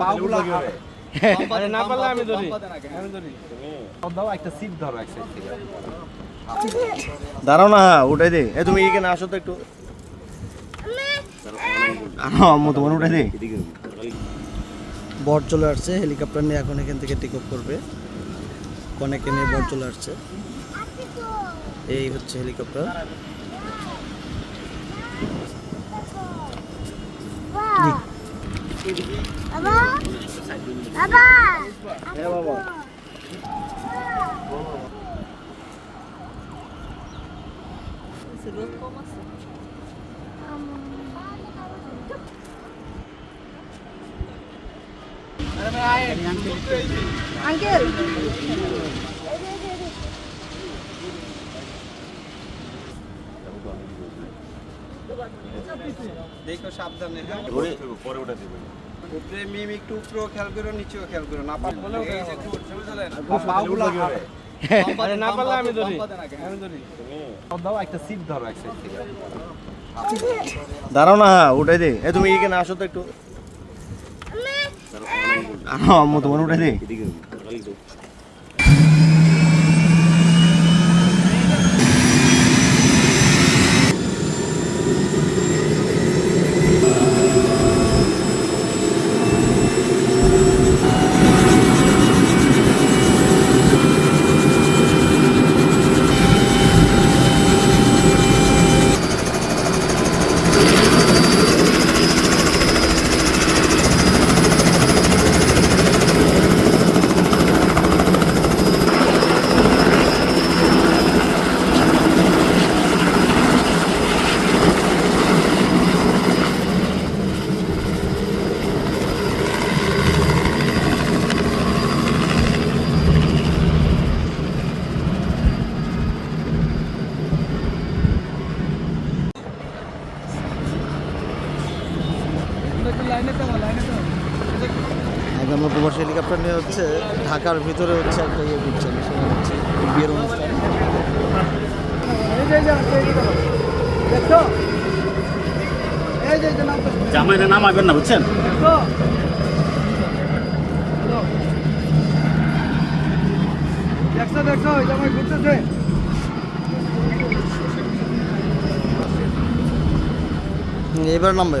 পাগুলা আরে না পারলে আমি ধরি। আমি ধরি। দাও একটা সিট ধরো এক সাইড থেকে। দাঁড়াও না উঠাই দে। এ তুমি এখানে আসো তো একটু। আম্মু তোমার উঠাই দে। বর চলে আসছে হেলিকপ্টার নিয়ে এখন এখান থেকে টেক অফ করবে। কনেকে নিয়ে বট চলে আসছে। এই হচ্ছে helicopter. Baba. Baba. He baba. Sebep olmasın. Uncle. দেখো সাবধানে হ্যাঁ? পরে ওটা দিবে উপরে মিম একটু উপরেও খেয়াল করো নিচেও খেয়াল করো না পারলে আরে না আমি ধরি। আমি ধরি। দাও একটা সিট ধরো এক সাইড থেকে। দাঁড়াও না উঠাই দে। এ তুমি এখানে আসো তো একটু। আম্মু। তোমার উঠাই দে। আগে আমরা প্রবাসী হেলিকপ্টার নিয়ে হচ্ছে ঢাকার ভিতরে হচ্ছে একটা ইয়ে সেখানে হচ্ছে বিয়ের অনুষ্ঠান। নাম নামাবেন না বুঝছেন? দেখছ দেখছ জামাই ঘুরতেছে এবার নামবে